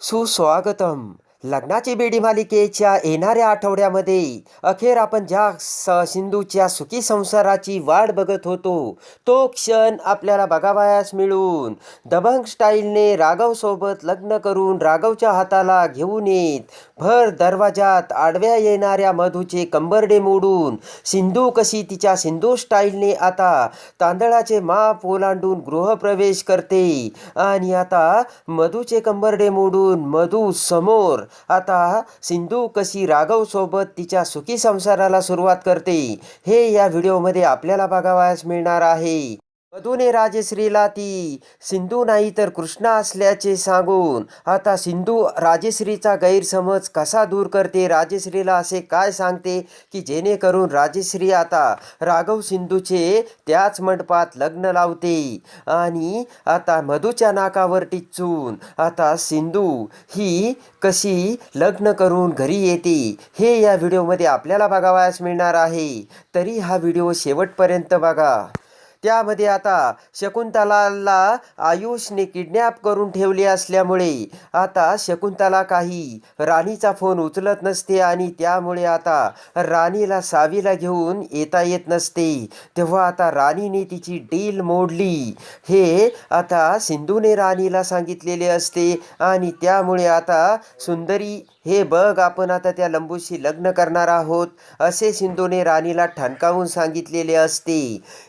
సుస్వాగతం. लग्नाची बेडी मालिकेच्या येणाऱ्या आठवड्यामध्ये अखेर आपण ज्या स सिंधूच्या सुखी संसाराची वाट बघत होतो तो क्षण आपल्याला बघावयास मिळून दबंग स्टाईलने राघवसोबत लग्न करून राघवच्या हाताला घेऊन येत भर दरवाजात आडव्या येणाऱ्या मधूचे कंबरडे मोडून सिंधू कशी तिच्या सिंधू स्टाईलने आता तांदळाचे माप ओलांडून गृहप्रवेश करते आणि आता मधूचे कंबरडे मोडून मधू समोर आता सिंधू कशी राघव सोबत तिच्या सुखी संसाराला सुरुवात करते हे या व्हिडिओमध्ये आपल्याला बघावयास मिळणार आहे. मधूने राजश्रीला ती सिंधू नाही तर कृष्णा असल्याचे सांगून. आता सिंधू राजश्रीचा गैरसमज कसा दूर करते? राजेश्रीला असे काय सांगते? की जेणेकरून राजश्री आता राघव सिंधूचे त्याच मंडपात लग्न लावते. आणि आता मधूच्या नाकावर टिचून आता सिंधू ही कशी लग्न करून घरी येते हे या व्हिडिओमध्ये आपल्याला बघावयास मिळणार आहे. तरी हा व्हिडिओ शेवटपर्यंत बघा. त्यामध्ये आता शकुंतलाला आयुषने किडनॅप करून ठेवले असल्यामुळे आता शकुंतला काही राणीचा फोन उचलत नसते आणि त्यामुळे आता राणीला सावीला घेऊन येता येत नसते. तेव्हा आता राणीने तिची डील मोडली. हे आता सिंधूने राणीला सांगितलेले असते आणि त्यामुळे आता सुंदरी हे बघ आपण आता त्या लंबूशी लग्न करणार आहोत असे सिंधूने राणीला ठणकावून सांगितलेले असते.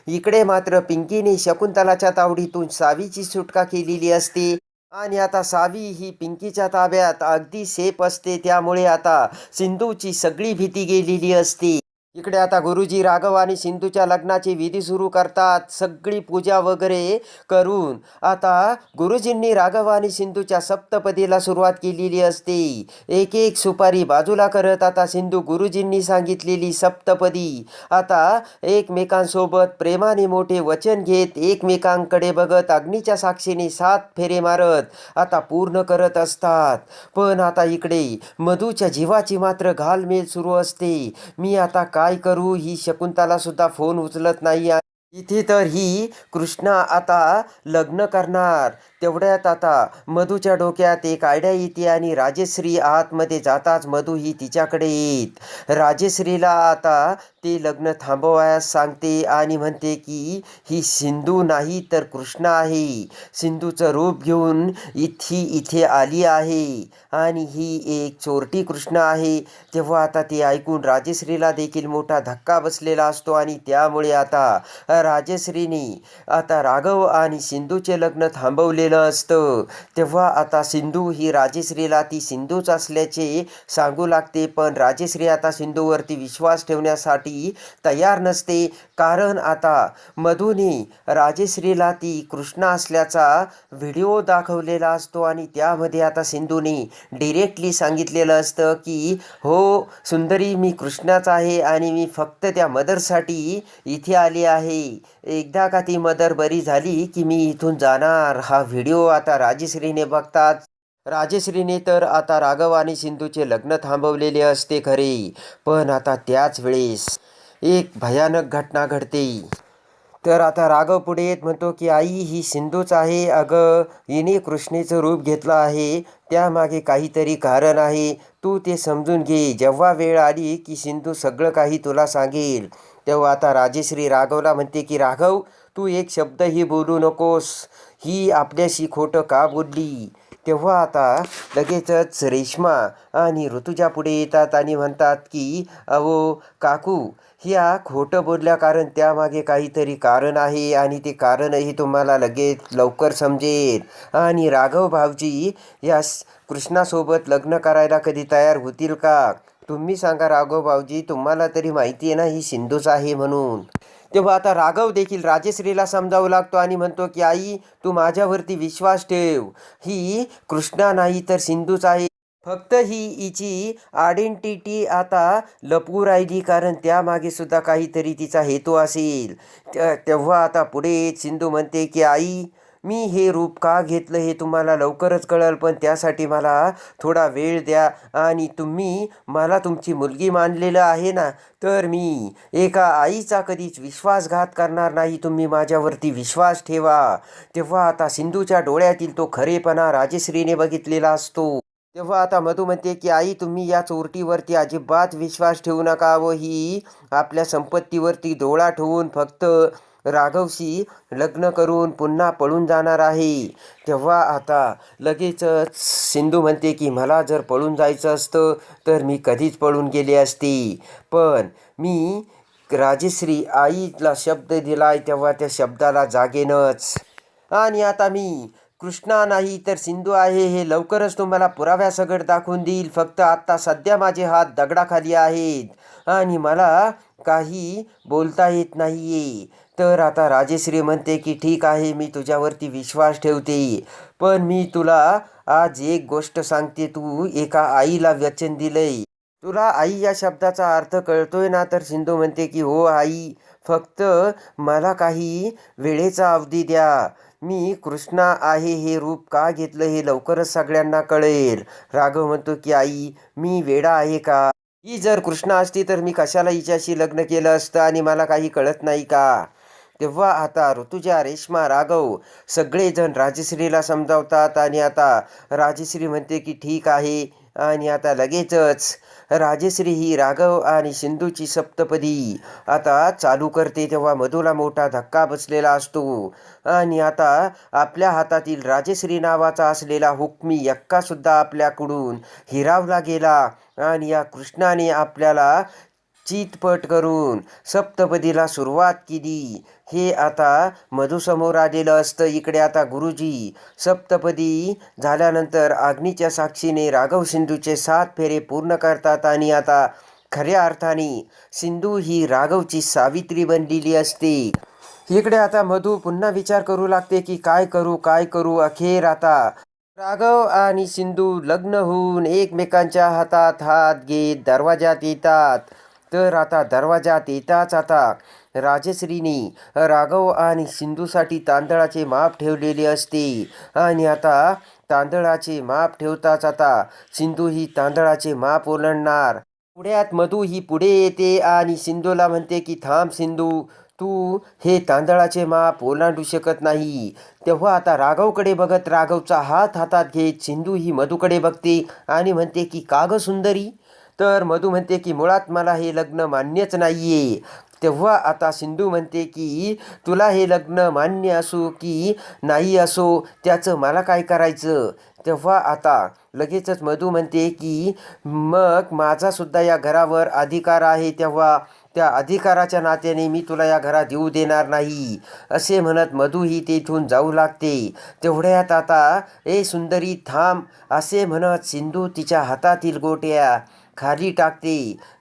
इकडे मात्र मात्र पिंकीने शकुंतलाच्या तावडीतून सावीची सुटका केलेली असते. आणि आता सावी ही पिंकीच्या ताब्यात अगदी सेफ असते त्यामुळे आता सिंधूची सगळी भीती गेलेली असते. इकडे आता गुरुजी राघव आणि सिंधूच्या लग्नाची विधी सुरू करतात. सगळी पूजा वगैरे करून आता गुरुजींनी राघव आणि सिंधूच्या सप्तपदीला सुरुवात केलेली असते. एक एक सुपारी बाजूला करत आता सिंधू गुरुजींनी सांगितलेली सप्तपदी. आता एकमेकांसोबत प्रेमाने मोठे वचन घेत एकमेकांकडे बघत अग्नीच्या साक्षीने सात फेरे मारत आता पूर्ण करत असतात. पण आता इकडे मधूच्या जीवाची मात्र घालमेल सुरू असते. मी आता का काय करू? ही शकुंतला सुद्धा फोन उचलत नाही इथे तर ही कृष्णा आता लग्न करणार. तेवढ्यात आता मधूच्या डोक्यात एक आयडिया येते आणि राजेश्री आतमध्ये जाताच मधू ही तिच्याकडे येत. राजेश्रीला आता ते लग्न थांबवायास सांगते आणि म्हणते की ही सिंधू नाही तर कृष्णा आहे. सिंधूचं रूप घेऊन इथी इथे आली आहे आणि ही एक चोरटी कृष्ण आहे. तेव्हा आता ते ऐकून राजेश्रीला देखील मोठा धक्का बसलेला असतो आणि त्यामुळे आता राजेश्रीने आता राघव आणि सिंधूचे लग्न थांबवलेलं असतं. तेव्हा आता सिंधू ही राजेश्रीला ती सिंधूच असल्याचे सांगू लागते. पण राजेश्री आता सिंधूवरती विश्वास ठेवण्यासाठी तयार नसते. कारण आता मधूने राजेश्रीला ती कृष्णा असल्याचा व्हिडिओ दाखवलेला असतो आणि त्यामध्ये आता सिंधूने डिरेक्टली सांगितलेलं असतं की हो सुंदरी मी कृष्णाच आहे आणि मी फक्त त्या मदरसाठी इथे आली आहे. एकदा का ती मदर बरी झाली की मी इथून जाणार? हा व्हिडिओ व्हिडिओ आता राजश्रीने बघतात. राजश्रीने तर आता राघव आणि सिंधूचे लग्न थांबवलेले असते खरे पण आता त्याच वेळेस एक भयानक घटना घडते. तर आता राघव पुढे येत म्हणतो की आई ही सिंधूच आहे. अगं हिने कृष्णेचं रूप घेतलं आहे. त्यामागे काहीतरी कारण आहे. तू ते समजून घे. जेव्हा वेळ आली की सिंधू सगळं काही तुला सांगेल. तेव्हा आता राजेश्री राघवला म्हणते की राघव तू एक शब्दही बोलू नकोस. ही आपल्याशी खोटं का बोलली? तेव्हा आता लगेचच रेश्मा आणि ऋतुजा पुढे येतात आणि म्हणतात की अहो काकू ह्या खोटं बोलल्या कारण त्यामागे काहीतरी कारण आहे आणि ते कारणही तुम्हाला लगेच लवकर समजेल. आणि राघव भाऊजी या कृष्णासोबत लग्न करायला कधी तयार होतील का? तुम्ही सांगा राघव भाऊजी तुम्हाला तरी माहिती आहे ना ही सिंधूच आहे म्हणून. तेव्हा आता राघव देखील राजेश्रीला समजावू लागतो आणि म्हणतो की आई तू माझ्यावरती विश्वास ठेव. ही कृष्णा नाही तर सिंधूच आहे. फक्त ही हिची आयडेंटिटी आता लपवू राहिली कारण त्यामागे सुद्धा काहीतरी तिचा हेतू असेल. तेव्हा आता पुढे सिंधू म्हणते की आई मी हे रूप का घेतलं हे तुम्हाला लवकरच कळेल पण त्यासाठी मला थोडा वेळ द्या आणि तुम्ही मला तुमची मुलगी मानलेलं आहे ना तर मी एका आईचा कधीच विश्वासघात करणार नाही. तुम्ही माझ्यावरती विश्वास ठेवा. तेव्हा आता सिंधूच्या डोळ्यातील तो खरेपणा राजश्रीने बघितलेला असतो. तेव्हा आता मधू म्हणते की आई तुम्ही या चोरटीवरती अजिबात विश्वास ठेवू नका व ही आपल्या संपत्तीवरती डोळा ठेवून फक्त राघवशी लग्न करून पुन्हा पळून जाणार आहे. तेव्हा आता लगेचच सिंधू म्हणते की मला जर पळून जायचं असतं तर मी कधीच पळून गेले असते. पण मी राजश्री आईला शब्द दिलाय तेव्हा त्या शब्दाला जागेनच. आणि आता मी कृष्णा नाही तर सिंधू आहे. हे लवकरच तुम्हाला पुराव्यासकट दाखवून देईल. फक्त आत्ता सध्या माझे हात दगडाखाली आहेत. आणि मला काही बोलता येत नाहीये. तर आता राजेश्री म्हणते की ठीक आहे मी तुझ्यावरती विश्वास ठेवते. पण मी तुला आज एक गोष्ट सांगते. तू एका आईला वचन दिलंय. तुला आई या शब्दाचा अर्थ कळतोय ना? तर सिंधू म्हणते की हो आई. फक्त मला काही वेळेचा अवधी द्या. मी कृष्णा आहे हे रूप का घेतलं हे लवकरच सगळ्यांना कळेल. राघव म्हणतो की आई मी वेडा आहे का? ही जर कृष्णा असती तर मी कशाला हिच्याशी लग्न केलं असतं आणि मला काही कळत नाही का? तेव्हा आता ऋतुजा रेश्मा राघव सगळेजण राजश्रीला समजावतात आणि आता राजश्री म्हणते की ठीक आहे आणि आता लगेचच राजश्री ही राघव आणि सिंधूची सप्तपदी. आता चालू करते तेव्हा मधूला मोठा धक्का बसलेला असतो. आणि आता आपल्या हातातील राजश्री नावाचा असलेला हुकमी यक्कासुद्धा आपल्याकडून हिरावला गेला. आणि या कृष्णाने आपल्याला चितपट करून सप्तपदीला सुरुवात केली. हे आता मधुसमोर आलेलं असतं. इकडे आता गुरुजी सप्तपदी झाल्यानंतर अग्नीच्या साक्षीने राघव सिंधूचे सात फेरे पूर्ण करतात आणि आता खऱ्या अर्थाने सिंधू ही राघवची सावित्री बनलेली असते. इकडे आता मधू पुन्हा विचार करू लागते की काय करू काय करू? अखेर आता राघव आणि सिंधू लग्न होऊन एकमेकांच्या हातात हात घेत दरवाजात येतात. तर आता दरवाजात येताच आता राजश्रीनी राघव आणि सिंधूसाठी तांदळाचे माप ठेवलेले असते. आणि आता तांदळाचे माप ठेवताच आता सिंधू ही तांदळाचे माप ओलांडणार. पुढ्यात मधू ही पुढे येते आणि सिंधूला म्हणते की थांब सिंधू तू हे तांदळाचे माप ओलांडू शकत नाही. तेव्हा आता राघवकडे बघत राघवचा हात हातात घेत सिंधू ही मधूकडे बघते आणि म्हणते की का सुंदरी तर मधू म्हणते की मुळात मला हे लग्न मान्यच नाहीये. तेव्हा आता सिंधू म्हणते की तुला हे लग्न मान्य असो की नाही असो त्याचं मला काय करायचं? तेव्हा आता लगेचच मधू म्हणते की मग माझासुद्धा या घरावर अधिकार आहे तेव्हा त्या अधिकाराच्या नात्याने मी तुला या घरात येऊ देणार नाही. असे म्हणत मधू ही तेथून जाऊ लागते. तेवढ्यात आता ए सुंदरी थांब. असे म्हणत सिंधू तिच्या हातातील गोट्या खाली टाकते.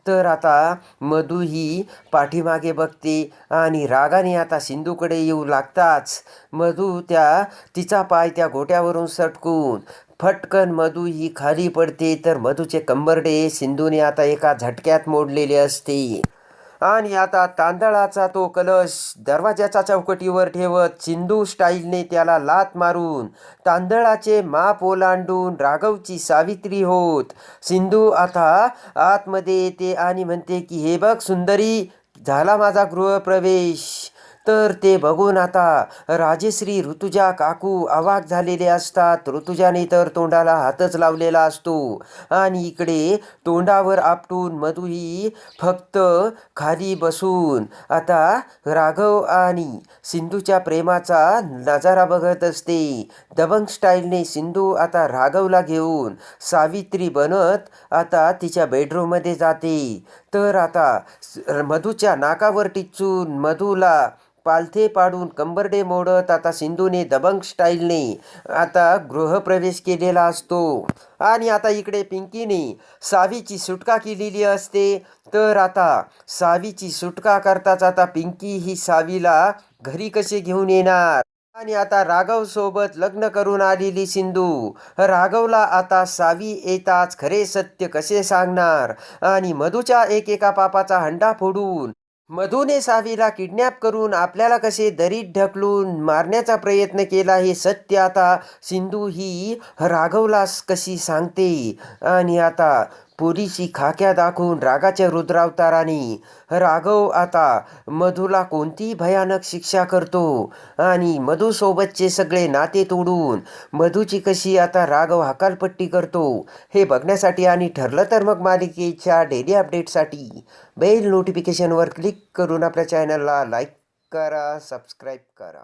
तर आता मधू ही पाठीमागे बघते आणि रागाने आता सिंधूकडे येऊ लागताच. मधू त्या तिचा पाय त्या गोट्यावरून सटकून फटकन मधू ही खाली पडते. तर मधूचे कंबरडे सिंधूने आता एका झटक्यात मोडलेले असते. आणि आता तांदळाचा तो कलश दरवाजाच्या चौकटीवर ठेवत सिंधू स्टाईलने त्याला लात मारून तांदळाचे माप ओलांडून राघवची सावित्री होत. सिंधू आता आतमध्ये येते आणि म्हणते की हे बघ सुंदरी झाला माझा गृहप्रवेश. तर ते बघून आता राजेश्री ऋतुजा काकू अवाक झालेले असतात. ऋतुजाने तर तोंडाला हातच लावलेला असतो. आणि इकडे तोंडावर आपटून मधुही फक्त खाली बसून. आता राघव आणि सिंधूच्या प्रेमाचा नजारा बघत असते. दबंग स्टाईलने सिंधू आता राघवला घेऊन सावित्री बनत आता तिच्या बेडरूममध्ये जाते. तर आता मधूच्या नाकावर टिचून मधूला पालथे पाडून कंबरडे मोडत आता सिंधूने दबंग स्टाईलने आता गृहप्रवेश केलेला असतो. आणि आता इकडे पिंकीने सावीची सुटका केलेली असते. तर आता सावीची सुटका करताच आता पिंकी ही सावीला घरी कसे घेऊन येणार? आणि आता राघव सोबत लग्न करून आलेली सिंधू. राघवला आता सावी येताच खरे सत्य कसे सांगणार? आणि मधूच्या एकेका पापाचा हंडा फोडून मधूने सावीला किडनॅप करून आपल्याला कसे दरीत ढकलून मारण्याचा प्रयत्न केला हे सत्य आता सिंधू ही राघवला कशी सांगते? आणि आता पुरीशी खाक्या दाखवून रागाच्या रुद्रावताराने राघव आता मधूला कोणती भयानक शिक्षा करतो? आणि मधूसोबतचे सगळे नाते तोडून मधूची कशी आता राघव हकालपट्टी करतो? हे बघण्यासाठी आणि ठरलं तर मग मालिकेच्या डेली अपडेटसाठी बेल नोटिफिकेशनवर क्लिक करून आपल्या चॅनलला लाईक करा सबस्क्राईब करा.